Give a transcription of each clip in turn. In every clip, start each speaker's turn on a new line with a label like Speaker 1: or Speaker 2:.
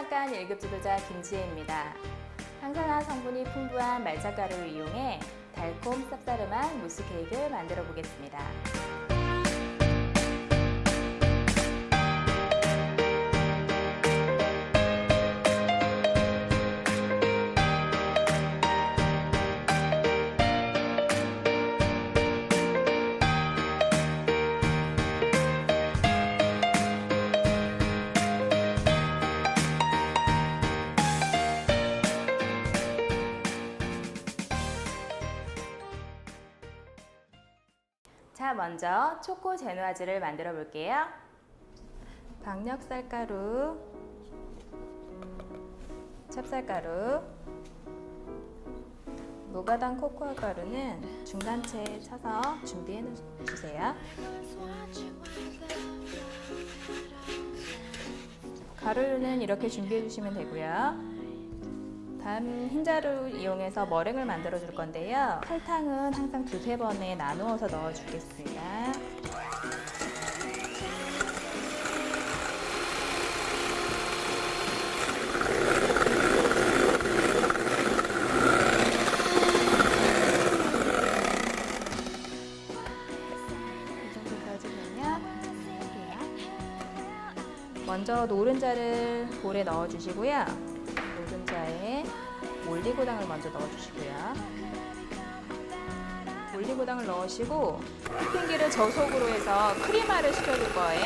Speaker 1: 항상 1급 지도자 김지혜입니다. 항산화 성분이 풍부한 말차 가루를 이용해 달콤 쌉싸름한 무스 케이크를 만들어 보겠습니다. 자, 먼저 초코 제누아즈를 만들어 볼게요. 박력 쌀가루, 찹쌀가루, 무가당 코코아 가루는 중간체에 쳐서 준비해 주세요. 가루는 이렇게 준비해 주시면 되고요. 다음 흰자루 이용해서 머랭을 만들어 줄 건데요. 설탕은 항상 두세 번에 나누어서 넣어 주겠습니다. 먼저 노른자를 볼에 넣어 주시고요. 올리고당을 먼저 넣어주시고요. 올리고당을 넣으시고 휘핑기를 저속으로 해서 크리마를 시켜줄 거예요.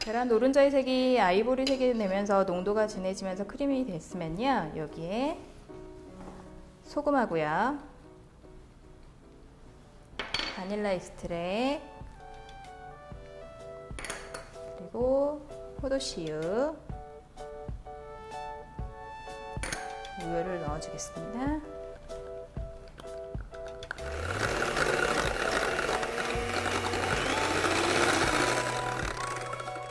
Speaker 1: 계란 노른자의 색이 아이보리 색이 되면서 농도가 진해지면서 크림이 됐으면요. 여기에 소금하고요. 바닐라 익스트랙 그리고 포도씨유 우유를 넣어주겠습니다.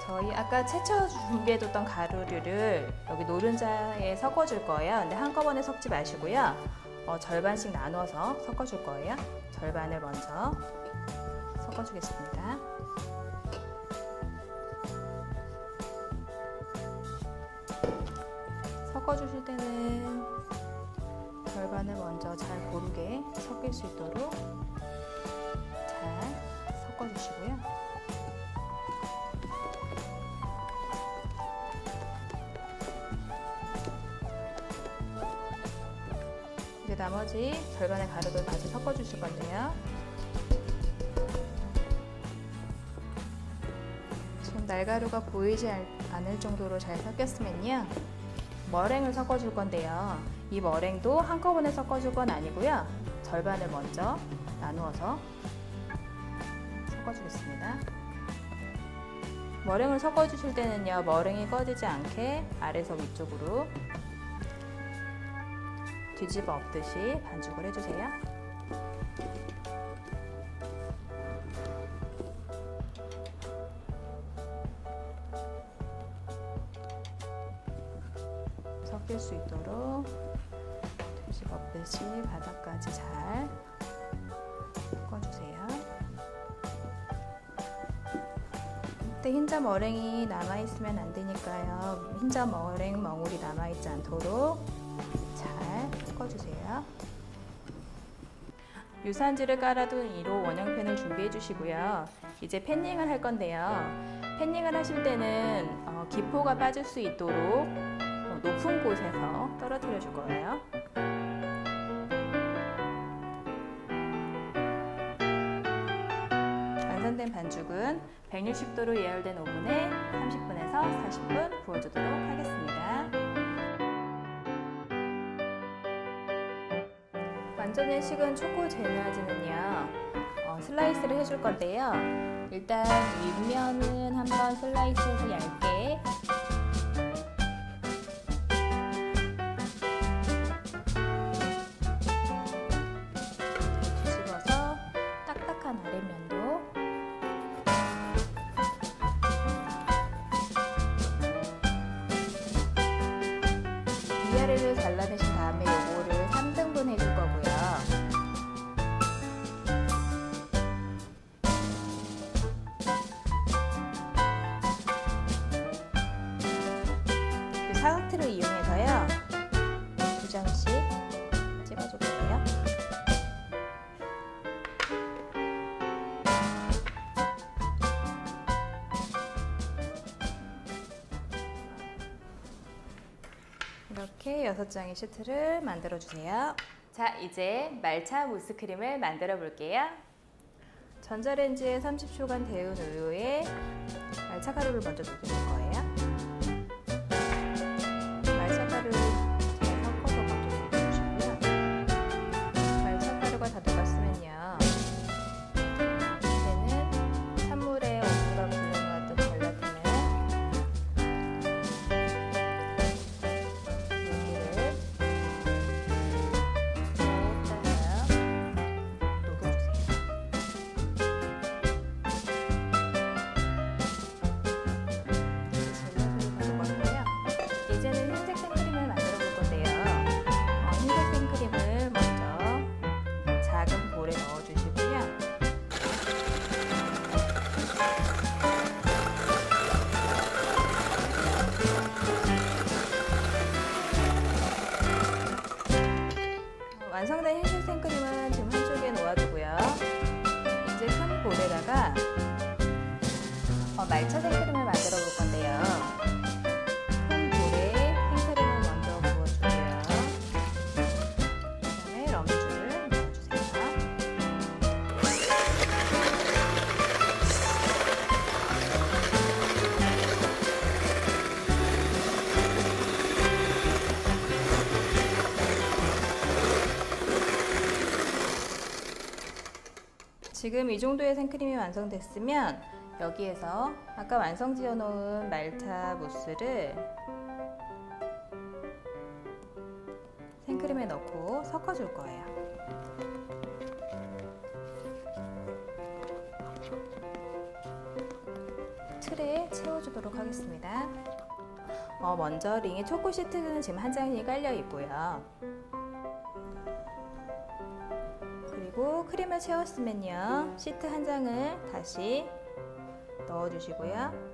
Speaker 1: 저희 아까 채쳐 준비해뒀던 가루류를 여기 노른자에 섞어줄 거예요. 근데 한꺼번에 섞지 마시고요. 어, 절반씩 나눠서 섞어줄 거예요. 절반을 먼저 섞어주겠습니다. 섞어주실 때는 절반을 먼저 잘 고르게 섞일 수 있도록 잘 섞어주시고요. 이제 나머지 절반의 가루도 다시 섞어 주실 건데요. 지금 날가루가 보이지 않- 않을 정도로 잘 섞였으면요. 머랭을 섞어 줄 건데요. 이 머랭도 한꺼번에 섞어 줄 건 아니고요. 절반을 먼저 나누어서 섞어 주겠습니다. 머랭을 섞어 주실 때는요, 머랭이 꺼지지 않게 아래서 위쪽으로 뒤집어 엎듯이 반죽을 해주세요. 섞일 수 있도록 뒤집어 엎듯이 바닥까지 잘 섞어주세요. 이때 흰자 머랭이 남아있으면 안 되니까요. 흰자 머랭 멍울이 남아있지 않도록 잘 섞어주세요. 유산지를 깔아둔 1호 원형팬을 준비해 주시고요. 이제 팬닝을 할 건데요. 팬닝을 하실 때는 어, 기포가 빠질 수 있도록 어, 높은 곳에서 떨어뜨려 줄 거예요. 완성된 반죽은 160도로 예열된 오븐에 30분에서 40분 구워주도록 하겠습니다. 완전히 식은 초코 제누아즈는요. 어, 슬라이스를 해줄 건데요. 일단 윗면은 한번 슬라이스해서 얇게. 뒤집어서 딱딱한 아랫면도. 스 마트를 이용해서요. 두 장씩 찍어줄 거예요. 이렇게 여섯 장의 시트를 만들어 주세요. 자, 이제 말차 무스 크림을 만들어 볼게요. 전자레인지에 30초간 데운 우유에 말차 가루를 먼저 녹여줄 거예요. 지금 이 정도의 생크림이 완성됐으면 여기에서 아까 완성 지어 놓은 말차 무스를 생크림에 넣고 섞어 줄 거예요. 틀에 채워주도록 하겠습니다. 어, 먼저 링의 초코 시트는 지금 한 장이 깔려 있고요. 크림을 채웠으면요. 시트 한 장을 다시 넣어주시고요.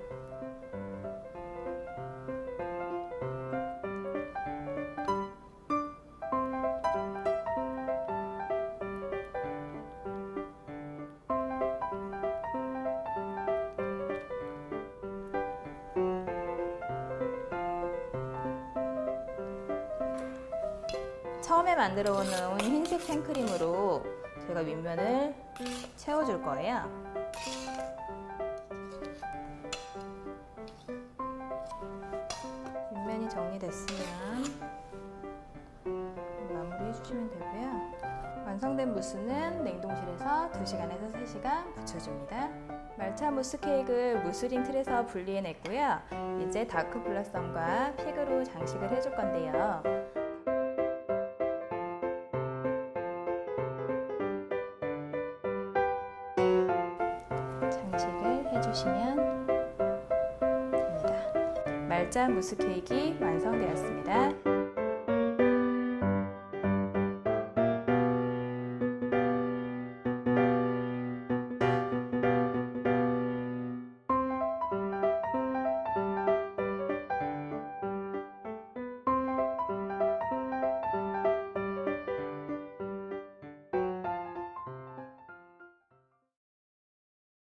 Speaker 1: 처음에 만들어 놓은 흰색 생크림으로 제가 윗면을 채워줄 거예요. 윗면이 정리됐으면 마무리 해주시면 되고요. 완성된 무스는 냉동실에서 2시간에서 3시간 붙여줍니다. 말차 무스 케이크를 무스링 틀에서 분리해냈고요. 이제 다크 블라썸과 픽으로 장식을 해줄 건데요. 장식을 해주시면 됩니다. 말자 무스 케이크 완성되었습니다.